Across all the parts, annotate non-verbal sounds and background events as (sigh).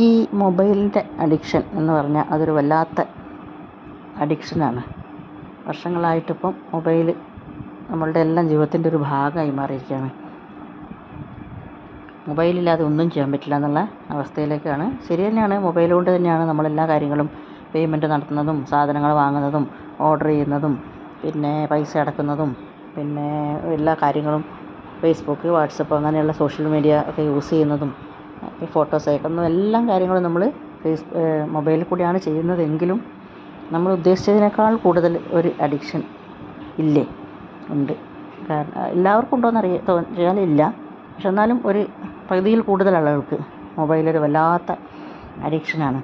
ഈ മൊബൈലിന്റെ അഡിക്ഷൻ എന്ന് പറഞ്ഞാൽ അതൊരു വല്ലാത്ത അഡിക്ഷനാണ്. വർഷങ്ങളായിട്ടിപ്പം മൊബൈൽ നമ്മളുടെ എല്ലാം ജീവിതത്തിന്റെ ഒരു ഭാഗമായി മാറിയിരിക്കുകയാണ്. മൊബൈലില്ലാതെ ഒന്നും ചെയ്യാൻ പറ്റില്ല എന്നുള്ള അവസ്ഥയിലേക്കാണ്. ശരി തന്നെയാണ്. മൊബൈൽ കൊണ്ട് തന്നെയാണ് നമ്മളെല്ലാ കാര്യങ്ങളും പേയ്മെന്റ് നടത്തുന്നതും സാധനങ്ങൾ വാങ്ങുന്നതും ഓർഡർ ചെയ്യുന്നതും പിന്നെ പൈസ അടക്കുന്നതും പിന്നെ എല്ലാ കാര്യങ്ങളും ഫേസ്ബുക്ക് വാട്സപ്പ് അങ്ങനെയുള്ള സോഷ്യൽ മീഡിയ ഒക്കെ യൂസ് ചെയ്യുന്നതും ഫോട്ടോസ് അയക്കുന്നു എല്ലാ കാര്യങ്ങളും നമ്മൾ ഫേസ് മൊബൈലിൽ കൂടിയാണ് ചെയ്യുന്നതെങ്കിലും നമ്മൾ ഉദ്ദേശിച്ചതിനേക്കാൾ കൂടുതൽ ഒരു അഡിക്ഷൻ ഇല്ലേ? ഉണ്ട്. കാരണം എല്ലാവർക്കും ഉണ്ടോയെന്ന് അറിയ തോന്നിയാൽ ഇല്ല. പക്ഷെ എന്നാലും ഒരു പകുതിയിൽ കൂടുതൽ ആളുകൾക്ക് മൊബൈലൊരു വല്ലാത്ത അഡിക്ഷനാണ്.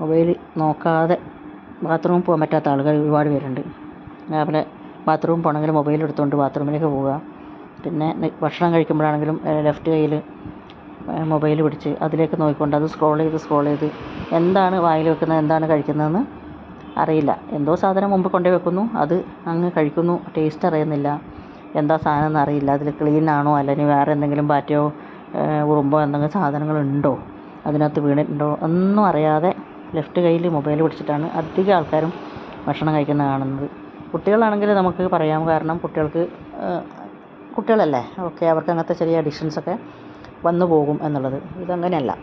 മൊബൈൽ നോക്കാതെ ബാത്റൂമിൽ പോകാൻ പറ്റാത്ത ആളുകൾ ഒരുപാട് പേരുണ്ട്. രാവിലെ ബാത്റൂമിൽ പോകണമെങ്കിൽ മൊബൈൽ എടുത്തുകൊണ്ട് ബാത്റൂമിലേക്ക് പോവുക. പിന്നെ ഭക്ഷണം കഴിക്കുമ്പോഴാണെങ്കിലും ലെഫ്റ്റ് കയ്യിൽ മൊബൈൽ പിടിച്ച് അതിലേക്ക് നോക്കിക്കൊണ്ട് അത് സ്ക്രോൾ ചെയ്ത് സ്ക്രോൾ ചെയ്ത് എന്താണ് വായിൽ വെക്കുന്നത് എന്താണ് കഴിക്കുന്നതെന്ന് അറിയില്ല. എന്തോ സാധനം മുമ്പ് കൊണ്ടുപോയി വെക്കുന്നു അത് അങ്ങ് കഴിക്കുന്നു ടേസ്റ്റ് അറിയുന്നില്ല. എന്താ സാധനം എന്ന് അറിയില്ല. അതിൽ ക്ലീൻ ആണോ അല്ലെങ്കിൽ വേറെ എന്തെങ്കിലും പാറ്റയോ ഉറുമ്പോ എന്തെങ്കിലും സാധനങ്ങളുണ്ടോ അതിനകത്ത് വീണിട്ടുണ്ടോ ഒന്നും അറിയാതെ ലെഫ്റ്റ് കയ്യിൽ മൊബൈൽ പിടിച്ചിട്ടാണ് അധികം ആൾക്കാരും ഭക്ഷണം കഴിക്കുന്നത് കാണുന്നത്. കുട്ടികളാണെങ്കിൽ നമുക്ക് പറയാം കാരണം കുട്ടികൾക്ക് കുട്ടികളല്ലേ? ഓക്കെ അവർക്ക് അങ്ങനത്തെ ചെറിയ അഡിക്ഷൻസൊക്കെ വന്നു പോകും എന്നുള്ളത്. ഇതങ്ങനെയല്ല.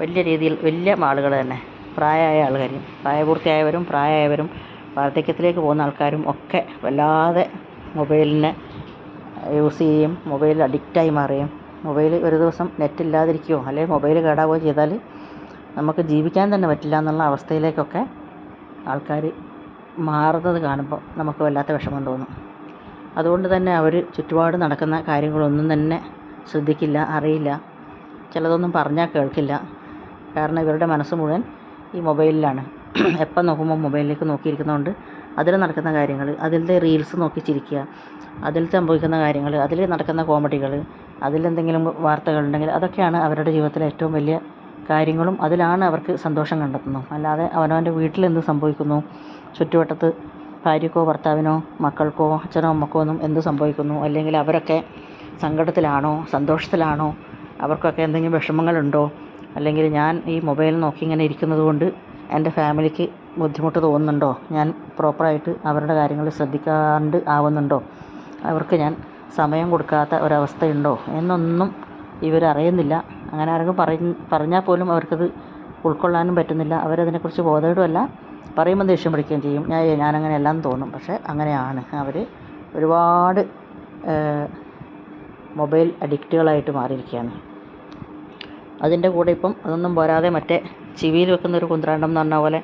വലിയ രീതിയിൽ വലിയ ആളുകൾ തന്നെ. പ്രായമായ ആൾക്കാരും പ്രായപൂർത്തിയായവരും പ്രായമായവരും വാർദ്ധക്യത്തിലേക്ക് പോകുന്ന ആൾക്കാരും ഒക്കെ വല്ലാതെ മൊബൈലിനെ യൂസ് ചെയ്യും മൊബൈൽ അഡിക്റ്റായി മാറുകയും മൊബൈൽ ഒരു ദിവസം നെറ്റ് ഇല്ലാതിരിക്കുകയോ അല്ലെങ്കിൽ മൊബൈൽ കേടാവുകയോ ചെയ്താൽ നമുക്ക് ജീവിക്കാൻ തന്നെ പറ്റില്ല എന്നുള്ള അവസ്ഥയിലേക്കൊക്കെ ആൾക്കാർ മാറുന്നത് കാണുമ്പോൾ നമുക്ക് വല്ലാത്ത വിഷമം തോന്നും. അതുകൊണ്ട് തന്നെ അവർ ചുറ്റുപാട് നടക്കുന്ന കാര്യങ്ങളൊന്നും തന്നെ ശ്രദ്ധിക്കില്ല അറിയില്ല. ചിലതൊന്നും പറഞ്ഞാൽ കേൾക്കില്ല. കാരണം ഇവരുടെ മനസ്സ് മുഴുവൻ ഈ മൊബൈലിലാണ്. (clears throat) എപ്പം നോക്കുമ്പോൾ മൊബൈലിലേക്ക് നോക്കിയിരിക്കുന്നതുകൊണ്ട് അതിൽ നടക്കുന്ന കാര്യങ്ങൾ അതിലത്തെ റീൽസ് നോക്കി ചിരിക്കുക അതിൽ സംഭവിക്കുന്ന കാര്യങ്ങൾ അതിൽ നടക്കുന്ന കോമഡികൾ അതിലെന്തെങ്കിലും വാർത്തകളുണ്ടെങ്കിൽ അതൊക്കെയാണ് അവരുടെ ജീവിതത്തിലെ ഏറ്റവും വലിയ കാര്യങ്ങളും. അതിലാണ് അവർക്ക് സന്തോഷം കണ്ടെത്തുന്നത്. അല്ലാതെ അവനവന്റെ വീട്ടിൽ എന്ത് സംഭവിക്കുന്നു? ചുറ്റുവട്ടത്ത് ഭാര്യക്കോ ഭർത്താവിനോ മക്കൾക്കോ അച്ഛനോ അമ്മക്കോ ഒന്നും എന്ത് സംഭവിക്കുന്നു? അല്ലെങ്കിൽ അവരൊക്കെ സങ്കടത്തിലാണോ സന്തോഷത്തിലാണോ? അവർക്കൊക്കെ എന്തെങ്കിലും വിഷമങ്ങളുണ്ടോ? അല്ലെങ്കിൽ ഞാൻ ഈ മൊബൈൽ നോക്കി ഇങ്ങനെ ഇരിക്കുന്നത് കൊണ്ട് എന്റെ ഫാമിലിക്ക് ബുദ്ധിമുട്ട് തോന്നുന്നുണ്ടോ? ഞാൻ പ്രോപ്പറായിട്ട് അവരുടെ കാര്യങ്ങൾ ശ്രദ്ധിക്കാണ്ട് ആവുന്നുണ്ടോ? അവർക്ക് ഞാൻ സമയം കൊടുക്കാത്ത ഒരവസ്ഥയുണ്ടോ? എന്നൊന്നും ഇവരറിയുന്നില്ല അങ്ങനെ ആരെങ്കിലും പറഞ്ഞ് പറഞ്ഞാൽ പോലും അവർക്കത് ഉൾക്കൊള്ളാനും പറ്റുന്നില്ല. അവരതിനെക്കുറിച്ച് ബോധേടുമല്ല പറയുമ്പോൾ ദേഷ്യം പിടിക്കുകയും ചെയ്യും. ഞാൻ ഞാനങ്ങനെ എല്ലാം തോന്നും. പക്ഷേ അങ്ങനെയാണ്. അവർ ഒരുപാട് മൊബൈൽ അഡിക്റ്റുകളായിട്ട് മാറിയിരിക്കുകയാണ്. അതിന്റെ കൂടെ ഇപ്പം അതൊന്നും പോരാതെ മറ്റേ ചെവിയിൽ വെക്കുന്ന ഒരു കുന്ത്രാണ്ടം എന്ന് പറഞ്ഞ പോലെ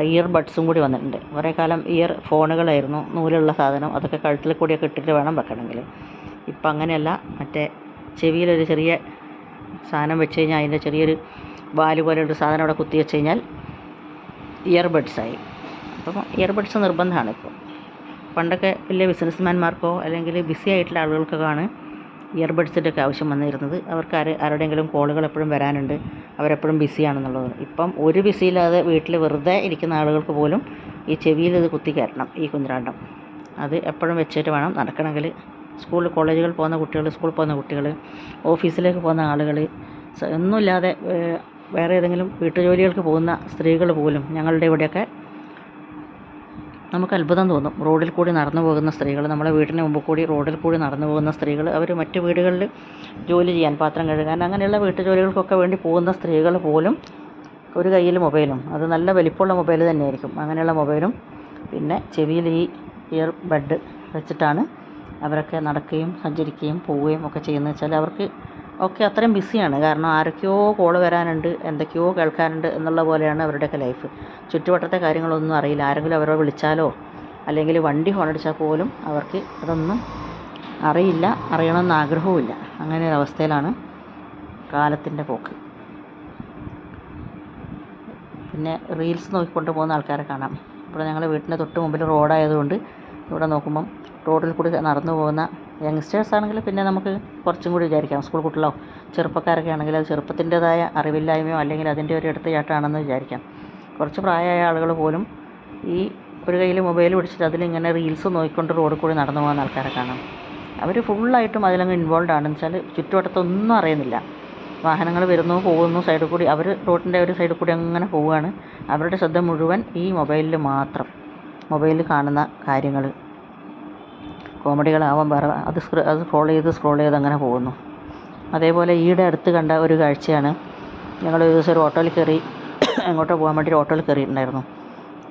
ഇയർ ബഡ്സും കൂടി വന്നിട്ടുണ്ട്. കുറേ കാലം ഇയർ ഫോണുകളായിരുന്നു. നൂലുള്ള സാധനം. അതൊക്കെ കഴുത്തിൽ കൂടിയൊക്കെ ഇട്ടിട്ട് വേണം വെക്കണമെങ്കിൽ. ഇപ്പം അങ്ങനെയല്ല. മറ്റേ ചെവിയിലൊരു ചെറിയ സാധനം വെച്ച് കഴിഞ്ഞാൽ അതിന്റെ ചെറിയൊരു വാൽ പോലെ ഒരു സാധനം അവിടെ കുത്തി വെച്ച് കഴിഞ്ഞാൽ ഇയർ ബഡ്സായി അപ്പം ഇയർബഡ്സ് നിർബന്ധമാണ് ഇപ്പോൾ പണ്ടൊക്കെ വലിയ ബിസിനസ്മാൻമാർക്കോ അല്ലെങ്കിൽ ബിസി ആയിട്ടുള്ള ആളുകൾക്കൊക്കെയാണ് ഇയർബഡ്സിന്റെ ഒക്കെ ആവശ്യം വന്നിരുന്നത്. അവർക്ക് ആര് ആരുടെയെങ്കിലും കോളുകൾ എപ്പോഴും വരാനുണ്ട്. അവരെപ്പോഴും ബിസിയാണെന്നുള്ളത് ഇപ്പം ഒരു ബിസിയില്ലാതെ വീട്ടിൽ വെറുതെ ഇരിക്കുന്ന ആളുകൾക്ക് പോലും ഈ ചെവിയിൽ ഇത് കുത്തി കയറണം ഈ കുഞ്ഞിരാണ്ടം. അത് എപ്പോഴും വെച്ചിട്ട് വേണം നടക്കണമെങ്കിൽ. സ്കൂൾ കോളേജുകൾ പോകുന്ന കുട്ടികൾ സ്കൂളിൽ പോകുന്ന കുട്ടികൾ ഓഫീസിലേക്ക് പോകുന്ന ആളുകൾ ഒന്നുമില്ലാതെ വേറെ ഏതെങ്കിലും വീട്ടുജോലികൾക്ക് പോകുന്ന സ്ത്രീകൾ പോലും ഞങ്ങളുടെ ഇവിടെയൊക്കെ നമുക്ക് അത്ഭുതം തോന്നും. റോഡിൽ കൂടി നടന്നു പോകുന്ന സ്ത്രീകൾ നമ്മളെ വീടിന് മുമ്പിൽ കൂടി റോഡിൽ കൂടി നടന്നു പോകുന്ന സ്ത്രീകൾ അവർ മറ്റു വീടുകളിൽ ജോലി ചെയ്യാൻ പാത്രം കഴുകാൻ അങ്ങനെയുള്ള വീട്ടു ജോലികൾക്കൊക്കെ വേണ്ടി പോകുന്ന സ്ത്രീകൾ പോലും ഒരു കയ്യിൽ മൊബൈലും. അത് നല്ല വലിപ്പമുള്ള മൊബൈൽ തന്നെയായിരിക്കും. അങ്ങനെയുള്ള മൊബൈലും പിന്നെ ചെവിയിൽ ഈ ഇയർ ബഡ് വെച്ചിട്ടാണ് അവരൊക്കെ നടക്കുകയും സഞ്ചരിക്കുകയും പോവുകയും ഒക്കെ ചെയ്യുന്നത്. വെച്ചാൽ അവർക്ക് ഒക്കെ അത്രയും ബിസിയാണ്. കാരണം ആരൊക്കെയോ കോൾ വരാനുണ്ട് എന്തൊക്കെയോ കേൾക്കാനുണ്ട് എന്നുള്ള പോലെയാണ് അവരുടെയൊക്കെ ലൈഫ്. ചുറ്റുവട്ടത്തെ കാര്യങ്ങളൊന്നും അറിയില്ല. ആരെങ്കിലും അവരെ വിളിച്ചാലോ അല്ലെങ്കിൽ വണ്ടി ഹോണടിച്ചാൽ പോലും അവർക്ക് അതൊന്നും അറിയില്ല അറിയണമെന്ന് ആഗ്രഹവുമില്ല. അങ്ങനെ ഒരു അവസ്ഥയിലാണ് കാലത്തിന്റെ പോക്ക്. പിന്നെ റീൽസ് നോക്കിക്കൊണ്ട് പോകുന്ന ആൾക്കാരെ കാണാം. ഇവിടെ ഞങ്ങളുടെ വീട്ടിന്റെ തൊട്ട് മുമ്പിൽ റോഡായതുകൊണ്ട് ഇവിടെ നോക്കുമ്പം റോഡിൽ കൂടി നടന്നു പോകുന്ന യങ്സ്റ്റേഴ്സ് ആണെങ്കിൽ പിന്നെ നമുക്ക് കുറച്ചും കൂടി വിചാരിക്കാം. സ്കൂൾ കുട്ടികളോ ചെറുപ്പക്കാരൊക്കെ ആണെങ്കിൽ അത് ചെറുപ്പത്തിന്റെതായ അറിവില്ലായ്മയോ അല്ലെങ്കിൽ അതിന്റെ ഒരു എടുത്തുചാട്ടമാണെന്ന് വിചാരിക്കാം. കുറച്ച് പ്രായമായ ആളുകൾ പോലും ഈ ഒരു കയ്യിൽ മൊബൈൽ പിടിച്ചിട്ട് അതിലിങ്ങനെ റീൽസ് നോക്കിക്കൊണ്ട് റോഡിൽ കൂടി നടന്നു പോകുന്ന ആൾക്കാരെ കാണാം. അവർ ഫുള്ളായിട്ടും അതിലങ്ങ് ഇൻവോൾവ് ആണെന്ന് വെച്ചാൽ ചുറ്റുവട്ടത്തൊന്നും അറിയുന്നില്ല. വാഹനങ്ങൾ വരുന്നു പോകുന്നു സൈഡിൽ കൂടി അവർ റോഡിന്റെ ഒരു സൈഡിൽ കൂടി അങ്ങനെ പോവുകയാണ്. അവരുടെ ശ്രദ്ധ മുഴുവൻ ഈ മൊബൈലിൽ മാത്രം. മൊബൈലിൽ കാണുന്ന കാര്യങ്ങൾ. കോമഡികളാവാൻ വേറെ അത് അത് സ്ക്രോൾ ചെയ്ത് സ്ക്രോൾ ചെയ്ത് അങ്ങനെ പോകുന്നു. അതേപോലെ ഈയിടെ അടുത്ത് കണ്ട ഒരു കാഴ്ചയാണ്. ഞങ്ങൾ ഒരു ദിവസം ഒരു ഓട്ടോയിൽ കയറി എങ്ങോട്ടോ പോകാൻ വേണ്ടി ഒരു ഓട്ടോയിൽ കയറിയിട്ടുണ്ടായിരുന്നു.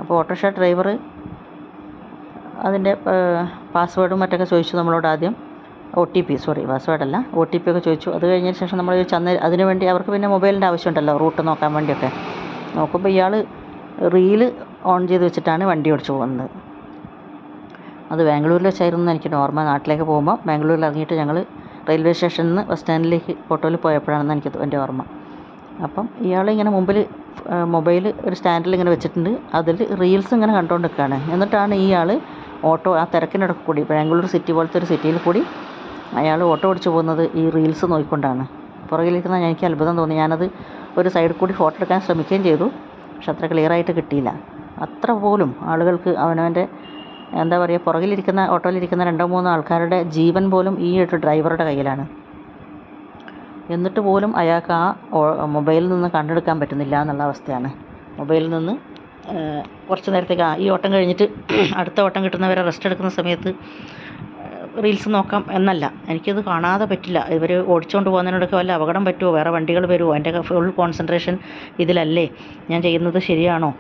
അപ്പോൾ ഓട്ടോറിക്ഷ ഡ്രൈവർ അതിന്റെ പാസ്വേഡും മറ്റൊക്കെ ചോദിച്ചു നമ്മളോട് ആദ്യം. ഒ ടി പി സോറി പാസ്വേഡല്ല ഒ ടി പി ഒക്കെ ചോദിച്ചു. അത് കഴിഞ്ഞതിന് ശേഷം നമ്മൾ ചെന്ന് അതിന് വേണ്ടി അവർക്ക് പിന്നെ മൊബൈലിന്റെ ആവശ്യമുണ്ടല്ലോ റൂട്ട് നോക്കാൻ വേണ്ടിയൊക്കെ. നോക്കുമ്പോൾ ഇയാൾ റീൽ ഓൺ ചെയ്ത് വെച്ചിട്ടാണ് വണ്ടി ഓടിച്ചു പോകുന്നത്. അത് ബാംഗ്ലൂരിൽ വെച്ചായിരുന്നു എനിക്ക് ഓർമ്മ. നാട്ടിലേക്ക് പോകുമ്പോൾ ബാംഗ്ലൂരിൽ ഇറങ്ങിയിട്ട് ഞങ്ങൾ റെയിൽവേ സ്റ്റേഷനിൽ നിന്ന് ബസ് സ്റ്റാൻഡിലേക്ക് ഓട്ടോയിൽ പോയപ്പോഴാണെന്ന് എനിക്ക് എന്റെ ഓർമ്മ. അപ്പം ഇയാൾ ഇങ്ങനെ മുമ്പിൽ മൊബൈൽ ഒരു സ്റ്റാൻഡിൽ ഇങ്ങനെ വെച്ചിട്ടുണ്ട്. അതിൽ റീൽസ് ഇങ്ങനെ കണ്ടുകൊണ്ട് നിൽക്കുകയാണ് എന്നിട്ടാണ് ഇയാൾ ഓട്ടോ ആ തിരക്കിനിടക്ക് കൂടി ബാംഗ്ലൂർ സിറ്റി പോലത്തെ ഒരു സിറ്റിയിൽ കൂടി അയാൾ ഓട്ടോ ഓടിച്ചു പോകുന്നത് ഈ റീൽസ് നോക്കിക്കൊണ്ടാണ്. പുറകിലിരിക്കുന്ന എനിക്ക് അത്ഭുതം തോന്നി. ഞാനത് ഒരു സൈഡിൽ കൂടി ഫോട്ടോ എടുക്കാൻ ശ്രമിക്കുകയും ചെയ്തു. പക്ഷെ അത്ര ക്ലിയറായിട്ട് കിട്ടിയില്ല. അത്ര പോലും ആളുകൾക്ക് അവനവന്റെ എന്താ പറയുക പുറകിലിരിക്കുന്ന ഓട്ടോയിലിരിക്കുന്ന രണ്ടോ മൂന്നോ ആൾക്കാരുടെ ജീവൻ പോലും ഈ ഒരു ഡ്രൈവറുടെ കയ്യിലാണ്. എന്നിട്ട് പോലും അയാൾക്ക് ആ മൊബൈലിൽ നിന്ന് കണ്ടെടുക്കാൻ പറ്റുന്നില്ല എന്നുള്ള അവസ്ഥയാണ്. മൊബൈലിൽ നിന്ന് കുറച്ച് നേരത്തേക്ക് ആ ഈ ഓട്ടം കഴിഞ്ഞിട്ട് (clears throat) അടുത്ത ഓട്ടം കിട്ടുന്നവരെ റെസ്റ്റ് എടുക്കുന്ന സമയത്ത് റീൽസ് നോക്കാം എന്നല്ല. എനിക്കത് കാണാതെ പറ്റില്ല. ഇവർ ഓടിച്ചുകൊണ്ട് പോകുന്നതിനോടൊക്കെ വല്ല അപകടം പറ്റുമോ വേറെ വണ്ടികൾ വരുമോ എന്റെ ഫുൾ കോൺസെൻട്രേഷൻ ഇതിലല്ലേ? ഞാൻ ചെയ്യുന്നത് ശരിയാണോ?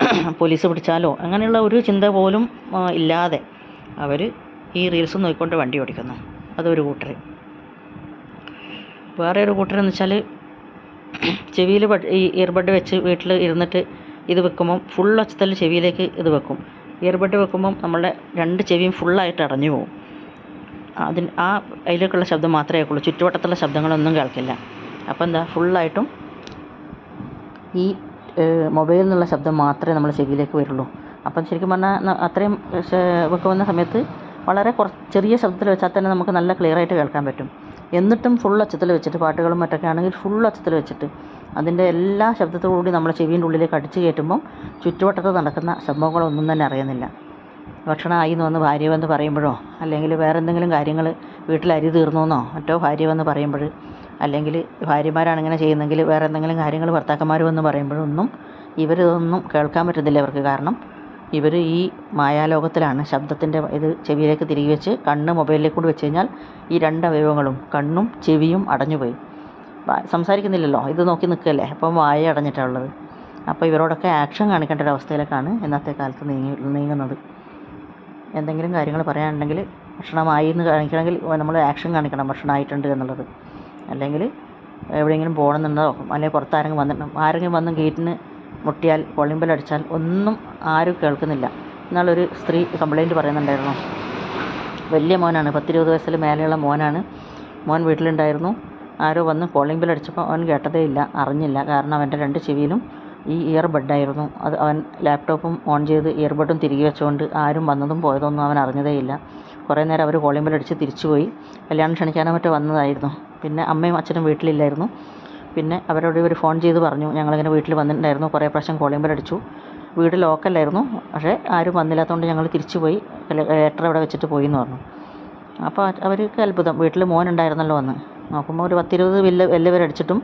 (clears throat) പോലീസ് പിടിച്ചാലോ? അങ്ങനെയുള്ള ഒരു ചിന്ത പോലും ഇല്ലാതെ അവർ ഈ റീൽസ് നോക്കിക്കൊണ്ട് വണ്ടി ഓടിക്കുന്നു. അതൊരു കൂട്ടർ വേറെ ഒരു കൂട്ടരെന്ന് വെച്ചാൽ (clears throat) ചെവിയിൽ ഈ ഇയർബഡ് വെച്ച് വീട്ടിൽ ഇരുന്നിട്ട് ഇത് വെക്കുമ്പം ഫുൾ ഒച്ചത്തിൽ ചെവിയിലേക്ക് ഇത് വെക്കും. ഇയർബഡ് വെക്കുമ്പം നമ്മളുടെ രണ്ട് ചെവിയും ഫുള്ളായിട്ട് അടഞ്ഞു പോകും അതിന് ആ അതിലേക്കുള്ള ശബ്ദം മാത്രമേ കേൾക്കുള്ളൂ. ചുറ്റുവട്ടത്തുള്ള ശബ്ദങ്ങളൊന്നും കേൾക്കില്ല. അപ്പോൾ എന്താ? ഫുള്ളായിട്ടും ഈ മൊബൈലിൽ നിന്നുള്ള ശബ്ദം മാത്രമേ നമ്മുടെ ചെവിയിലേക്ക് വരുള്ളൂ. അപ്പം ശരിക്കും പറഞ്ഞാൽ അത്രയും വെക്കുന്ന സമയത്ത് വളരെ കുറച്ച് ചെറിയ ശബ്ദത്തിൽ വെച്ചാൽ തന്നെ നമുക്ക് നല്ല ക്ലിയർ ആയിട്ട് കേൾക്കാൻ പറ്റും. എന്നിട്ടും ഫുൾ ഒച്ചത്തിൽ വെച്ചിട്ട് പാട്ടുകളും മറ്റൊക്കെ ആണെങ്കിൽ ഫുൾ ഒച്ചത്തിൽ വെച്ചിട്ട് അതിന്റെ എല്ലാ ശബ്ദത്തോടുകൂടി നമ്മൾ ചെവിന്റെ ഉള്ളിലേക്ക് അടിച്ചു കയറ്റുമ്പം ചുറ്റുവട്ടത്ത് നടക്കുന്ന സംഭവങ്ങളൊന്നും തന്നെ അറിയുന്നില്ല. ഭക്ഷണമായി എന്ന് വന്ന് ഭാര്യ വന്ന് പറയുമ്പോഴോ അല്ലെങ്കിൽ വേറെ എന്തെങ്കിലും കാര്യങ്ങൾ വീട്ടിൽ അരി തീർന്നോന്നോ മറ്റോ ഭാര്യ വന്ന് പറയുമ്പോൾ അല്ലെങ്കിൽ ഭാര്യമാരാണ് ഇങ്ങനെ ചെയ്യുന്നതെങ്കിൽ വേറെ എന്തെങ്കിലും കാര്യങ്ങൾ ഭർത്താക്കന്മാർ വന്ന് പറയുമ്പോഴൊന്നും ഇവരിതൊന്നും കേൾക്കാൻ പറ്റുന്നില്ല ഇവർക്ക്. കാരണം ഇവർ ഈ മായാലോകത്തിലാണ്. ശബ്ദത്തിന്റെ ഇത് ചെവിയിലേക്ക് തിരികെ വെച്ച് കണ്ണ് മൊബൈലിലേക്ക് കൂടി വെച്ച് കഴിഞ്ഞാൽ ഈ രണ്ട് അവയവങ്ങളും കണ്ണും ചെവിയും അടഞ്ഞുപോയി. സംസാരിക്കുന്നില്ലല്ലോ. ഇത് നോക്കി നിൽക്കുകയല്ലേ അപ്പം വായ അടഞ്ഞിട്ടാണുള്ളത് അപ്പോൾ ഇവരോടൊക്കെ ആക്ഷൻ കാണിക്കേണ്ട ഒരു അവസ്ഥയിലേക്കാണ് ഇന്നത്തെ കാലത്ത് നീങ്ങി നീങ്ങുന്നത്. എന്തെങ്കിലും കാര്യങ്ങൾ പറയാനുണ്ടെങ്കിൽ ഭക്ഷണമായി എന്ന് കാണിക്കണമെങ്കിൽ നമ്മൾ ആക്ഷൻ കാണിക്കണം. ഭക്ഷണമായിട്ടുണ്ട് എന്നുള്ളത്. അല്ലെങ്കിൽ എവിടെയെങ്കിലും പോകണമെന്നുണ്ടോ അല്ലെങ്കിൽ പുറത്ത് ആരെങ്കിലും വന്നിട്ടുണ്ടോ ആരെങ്കിലും വന്ന് ഗേറ്റിന് മുട്ടിയാൽ ബെൽ അടിച്ചാൽ ഒന്നും ആരും കേൾക്കുന്നില്ല. എന്നാലൊരു സ്ത്രീ കംപ്ലൈന്റ് പറയുന്നുണ്ടായിരുന്നു. വലിയ മോനാണ് പത്തിരുപത് വയസ്സിൽ മേലെയുള്ള മോനാണ്. മോൻ വീട്ടിലുണ്ടായിരുന്നു. ആരോ വന്ന് കോളിംഗ് ബെൽ അടിച്ചപ്പോൾ അവൻ കേട്ടതേ ഇല്ല അറിഞ്ഞില്ല. കാരണം അവന്റെ രണ്ട് ചെവിയിലും ഈ ഇയർബഡായിരുന്നു അത് അവൻ ലാപ്ടോപ്പും ഓൺ ചെയ്ത് ഇയർബഡും തിരികെ വെച്ചുകൊണ്ട് ആരും വന്നതും പോയതൊന്നും അവൻ അറിഞ്ഞതേയില്ല കുറേ നേരം അവർ കോളിംഗ് ബെൽ അടിച്ച് തിരിച്ചുപോയി. കല്യാണം ക്ഷണിക്കാനോ മറ്റോ വന്നതായിരുന്നു. പിന്നെ അമ്മയും അച്ഛനും വീട്ടിലില്ലായിരുന്നു. പിന്നെ അവരോട് ഇവർ ഫോൺ ചെയ്ത് പറഞ്ഞു. ഞങ്ങളിങ്ങനെ വീട്ടിൽ വന്നിട്ടുണ്ടായിരുന്നു. കുറേ പ്രാവശ്യം കോളിംഗ് ബെൽ അടിച്ചു. വീട് ലോക്കല്ലായിരുന്നു പക്ഷേ ആരും വന്നില്ലാത്തതുകൊണ്ട് ഞങ്ങൾ തിരിച്ചു പോയി. ലെറ്റർ അവിടെ വെച്ചിട്ട് പോയി എന്ന് പറഞ്ഞു അപ്പോൾ അവർക്ക് അത്ഭുതം. വീട്ടിൽ മോൻ ഉണ്ടായിരുന്നല്ലോ എന്ന് നോക്കുമ്പോൾ ഒരു പത്തിരുപത് ബില്ല് വലിയവരടിച്ചിട്ടും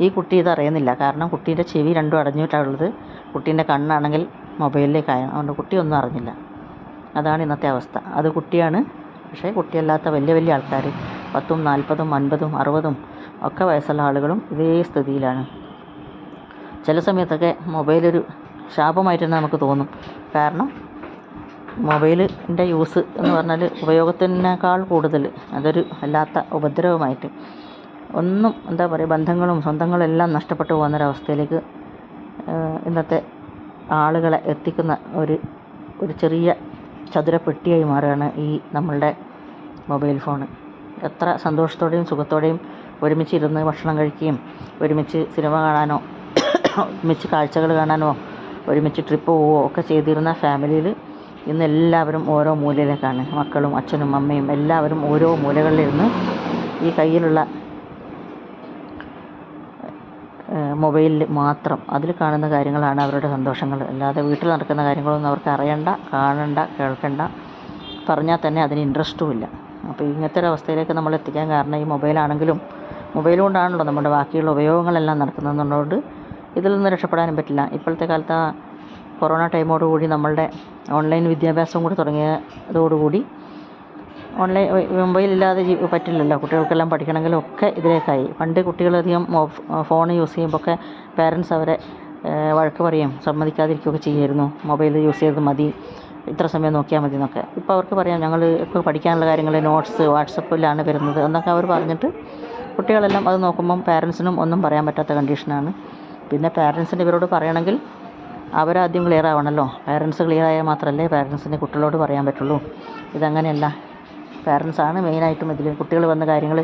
ഈ കുട്ടി ഇത് അറിയുന്നില്ല. കാരണം കുട്ടീന്റെ ചെവി രണ്ടും അടഞ്ഞിട്ടാണുള്ളത് കുട്ടീന്റെ കണ്ണാണെങ്കിൽ മൊബൈലിലേക്കാണ് അതുകൊണ്ട് കുട്ടി ഒന്നും അറിഞ്ഞില്ല. അതാണ് ഇന്നത്തെ അവസ്ഥ. അത് കുട്ടിയാണ്. പക്ഷേ കുട്ടിയല്ലാത്ത വലിയ വലിയ ആൾക്കാർ പത്തും നാൽപ്പതും അൻപതും അറുപതും ഒക്കെ വയസ്സുള്ള ആളുകളും ഇതേ സ്ഥിതിയിലാണ്. ചില സമയത്തൊക്കെ മൊബൈലൊരു ശാപമായിട്ട് തന്നെ നമുക്ക് തോന്നും. കാരണം മൊബൈലിന്റെ യൂസ് എന്ന് പറഞ്ഞാൽ ഉപയോഗത്തിനേക്കാൾ കൂടുതൽ അതൊരു അല്ലാത്ത ഉപദ്രവമായിട്ട്. ഒന്നും എന്താ പറയുക ബന്ധങ്ങളും സ്വന്തങ്ങളും എല്ലാം നഷ്ടപ്പെട്ടു പോകുന്നൊരവസ്ഥയിലേക്ക് ഇന്നത്തെ ആളുകളെ എത്തിക്കുന്ന ഒരു ഒരു ചെറിയ ചതുരപ്പെട്ടിയായി മാറുകയാണ് ഈ നമ്മളുടെ മൊബൈൽ ഫോൺ എത്ര സന്തോഷത്തോടെയും സുഖത്തോടെയും ഒരുമിച്ചിരുന്ന് ഭക്ഷണം കഴിക്കുകയും ഒരുമിച്ച് സിനിമ കാണാനോ ഒരുമിച്ച് കാഴ്ചകൾ കാണാനോ ഒരുമിച്ച് ട്രിപ്പ് പോവുകയോ ഒക്കെ ചെയ്തിരുന്ന ഫാമിലിയിൽ ഇന്ന് എല്ലാവരും ഓരോ മൂലയിലേക്കാണ്. മക്കളും അച്ഛനും അമ്മയും എല്ലാവരും ഓരോ മൂലകളിലിരുന്ന് ഈ കയ്യിലുള്ള മൊബൈലിൽ മാത്രം അതിൽ കാണുന്ന കാര്യങ്ങളാണ് അവരുടെ സന്തോഷങ്ങൾ. അല്ലാതെ വീട്ടിൽ നടക്കുന്ന കാര്യങ്ങളൊന്നും അവർക്ക് അറിയണ്ട കാണണ്ട കേൾക്കണ്ട. പറഞ്ഞാൽ തന്നെ അതിന് ഇൻട്രസ്റ്റും ഇല്ല. അപ്പോൾ ഇങ്ങനത്തെ ഒരു അവസ്ഥയിലേക്ക് നമ്മൾ എത്തിക്കാൻ കാരണം ഈ മൊബൈലാണെങ്കിലും മൊബൈൽ കൊണ്ടാണല്ലോ നമ്മുടെ ബാക്കിയുള്ള ഉപയോഗങ്ങളെല്ലാം നടക്കുന്നതുകൊണ്ട് ഇതിൽ നിന്ന് രക്ഷപ്പെടാനും പറ്റില്ല. ഇപ്പോഴത്തെ കാലത്ത് കൊറോണ ടൈമോട് കൂടി നമ്മളുടെ ഓൺലൈൻ വിദ്യാഭ്യാസം കൂടി തുടങ്ങിയതോടുകൂടി ഓൺലൈൻ മൊബൈലില്ലാതെ പറ്റില്ലല്ലോ. കുട്ടികൾക്കെല്ലാം പഠിക്കണമെങ്കിലും ഒക്കെ ഇതിലേക്കായി. പണ്ട് കുട്ടികളധികം ഫോൺ യൂസ് ചെയ്യുമ്പോൾ ഒക്കെ പേരൻസ് അവരെ വഴക്ക് പറയും സമ്മതിക്കാതിരിക്കുകയൊക്കെ ചെയ്യുമായിരുന്നു. മൊബൈൽ യൂസ് ചെയ്തത് മതി. ഇത്ര സമയം നോക്കിയാൽ മതി എന്നൊക്കെ. ഇപ്പോൾ അവർക്ക് പറയാം ഞങ്ങൾ ഇപ്പോൾ പഠിക്കാനുള്ള കാര്യങ്ങൾ നോട്ട്സ് വാട്സപ്പിലാണ് വരുന്നത് എന്നൊക്കെ അവർ പറഞ്ഞിട്ട് കുട്ടികളെല്ലാം അത് നോക്കുമ്പം പാരൻസിനും ഒന്നും പറയാൻ പറ്റാത്ത കണ്ടീഷനാണ് പിന്നെ പാരൻസിന് ഇവരോട് പറയണമെങ്കിൽ അവരാദ്യം ക്ലിയർ ആവണമല്ലോ പാരൻസ് ക്ലിയർ ആയാൽ മാത്രമല്ലേ പാരൻസിന് കുട്ടികളോട് പറയാൻ പറ്റുള്ളൂ. ഇതങ്ങനെയല്ല. പാരൻസാണ് മെയിനായിട്ടും ഇതിൽ കുട്ടികൾ വന്ന കാര്യങ്ങൾ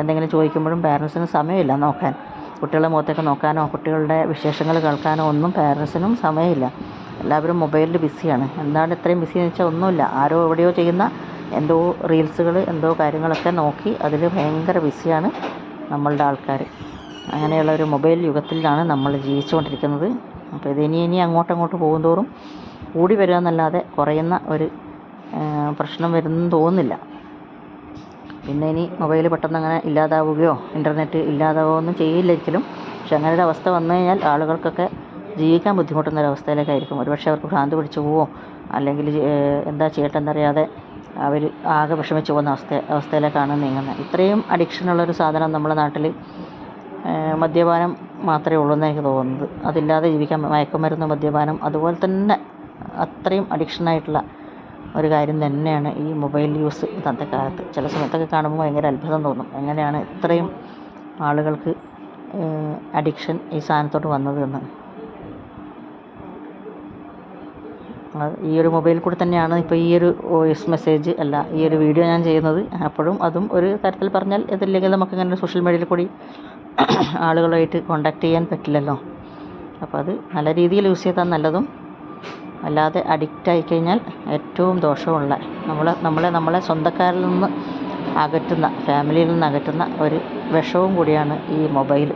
എന്തെങ്കിലും ചോദിക്കുമ്പോഴും പാരൻസിന് സമയമില്ല നോക്കാൻ. കുട്ടികളെ മുഖത്തേക്ക് നോക്കാനോ കുട്ടികളുടെ വിശേഷങ്ങൾ കേൾക്കാനോ ഒന്നും പാരൻസിനും സമയമില്ല. എല്ലാവരും മൊബൈലിൽ ബിസിയാണ്. എന്താണ് ഇത്രയും ബിസി എന്ന് വെച്ചാൽ ഒന്നുമില്ല. ആരോ എവിടെയോ ചെയ്യുന്ന എന്തോ റീൽസുകൾ എന്തോ കാര്യങ്ങളൊക്കെ നോക്കി അതിൽ ഭയങ്കര ബിസിയാണ് നമ്മളുടെ ആൾക്കാർ. അങ്ങനെയുള്ള ഒരു മൊബൈൽ യുഗത്തിലാണ് നമ്മൾ ജീവിച്ചുകൊണ്ടിരിക്കുന്നത്. അപ്പോൾ ഇത് ഇനി ഇനി അങ്ങോട്ട് അങ്ങോട്ട് പോകുന്തോറും കൂടി വരിക എന്നല്ലാതെ കുറയുന്ന ഒരു പ്രശ്നം വരുന്നെന്ന് തോന്നുന്നില്ല. പിന്നെ ഇനി മൊബൈൽ പെട്ടെന്ന് അങ്ങനെ ഇല്ലാതാവുകയോ ഇന്റർനെറ്റ് ഇല്ലാതാവുകയോ ഒന്നും ചെയ്യില്ലായിരിക്കലും പക്ഷെ അങ്ങനെ ഒരു അവസ്ഥ വന്നു കഴിഞ്ഞാൽ ആളുകൾക്കൊക്കെ ജീവിക്കാൻ ബുദ്ധിമുട്ടുന്ന ഒരു അവസ്ഥയിലേക്കായിരിക്കും ഒരുപക്ഷെ അവർക്ക് ഭ്രാന്ത് പിടിച്ചു പോവോ അല്ലെങ്കിൽ എന്താ ചെയ്യട്ടെന്നറിയാതെ അവർ ആകെ വിഷമിച്ചു പോകുന്ന അവസ്ഥ അവസ്ഥയിലേക്കാണ് നീങ്ങുന്നത്. ഇത്രയും അഡിക്ഷനുള്ളൊരു സാധനം നമ്മുടെ നാട്ടിൽ മദ്യപാനം മാത്രമേ ഉള്ളൂ എന്ന് എനിക്ക് തോന്നുന്നത്. അതില്ലാതെ ജീവിക്കാൻ മയക്കുമരുന്ന് മദ്യപാനം അതുപോലെ തന്നെ അത്രയും അഡിക്ഷനായിട്ടുള്ള ഒരു കാര്യം തന്നെയാണ് ഈ മൊബൈൽ യൂസ് ഇന്നത്തെ കാലത്ത്. ചില സമയത്തൊക്കെ കാണുമ്പോൾ ഭയങ്കര അത്ഭുതം തോന്നും. എങ്ങനെയാണ് ഇത്രയും ആളുകൾക്ക് അഡിക്ഷൻ ഈ സാധനത്തോട് വന്നത് എന്ന്. ഈ ഒരു മൊബൈൽ കൂടി തന്നെയാണ് ഇപ്പോൾ ഈ ഒരു വോയിസ് മെസ്സേജ് അല്ല ഈ ഒരു വീഡിയോ ഞാൻ ചെയ്യുന്നത്. അപ്പോഴും അതും ഒരു തരത്തിൽ പറഞ്ഞാൽ ഇതില്ലെങ്കിൽ നമുക്ക് ഇങ്ങനെ സോഷ്യൽ മീഡിയയിൽ കൂടി (clears throat) ആളുകളുമായിട്ട് കോണ്ടാക്ട് ചെയ്യാൻ പറ്റില്ലല്ലോ. അപ്പോൾ അത് നല്ല രീതിയിൽ യൂസ് ചെയ്താൽ നല്ലതും അല്ലാതെ അഡിക്റ്റ് ആയി കഴിഞ്ഞാൽ ഏറ്റവും ദോഷമുള്ള നമ്മളെ നമ്മളെ നമ്മളെ സ്വന്തക്കാരിൽ നിന്ന് അകറ്റുന്ന ഫാമിലിയിൽ നിന്ന് അകറ്റുന്ന ഒരു വിഷവും കൂടിയാണ് ഈ മൊബൈൽ